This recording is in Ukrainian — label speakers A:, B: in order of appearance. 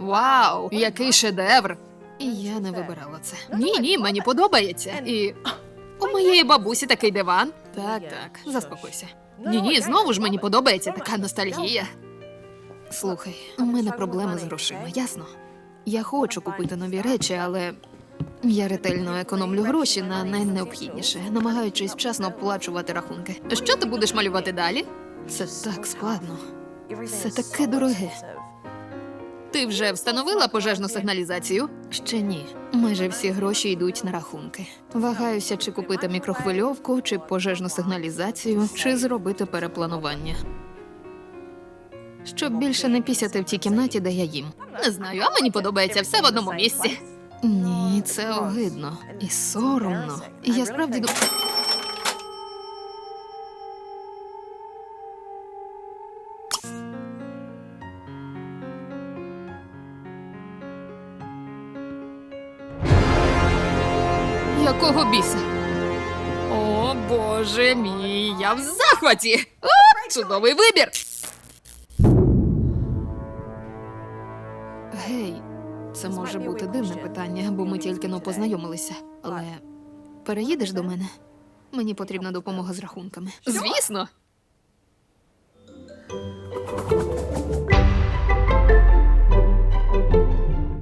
A: Вау, який шедевр! І я не вибирала це. Ні, ні, мені подобається. І у моєї бабусі такий диван. Так, так, заспокойся. Ні, ні, знову ж мені подобається така ностальгія. Слухай, у мене проблеми з грошима, ясно? Я хочу купити нові речі, але я ретельно економлю гроші на найнеобхідніше, намагаючись вчасно оплачувати рахунки. Що ти будеш малювати далі? Це так складно.
B: Все таке дороге.
A: Ти вже встановила пожежну сигналізацію? Ще ні. Майже всі гроші йдуть на рахунки. Вагаюся, чи купити мікрохвильовку, чи пожежну сигналізацію, чи зробити перепланування. Щоб більше не пісяти в тій кімнаті, де я їм. Не знаю, а мені подобається все в одному місці. Ні, це огидно і соромно. І я справді думаю. Якого біса? О, боже мій, я в захваті! О, чудовий вибір! Гей, це може бути дивне питання, бо ми тільки но познайомилися. Але переїдеш до мене? Мені потрібна допомога з рахунками. Звісно,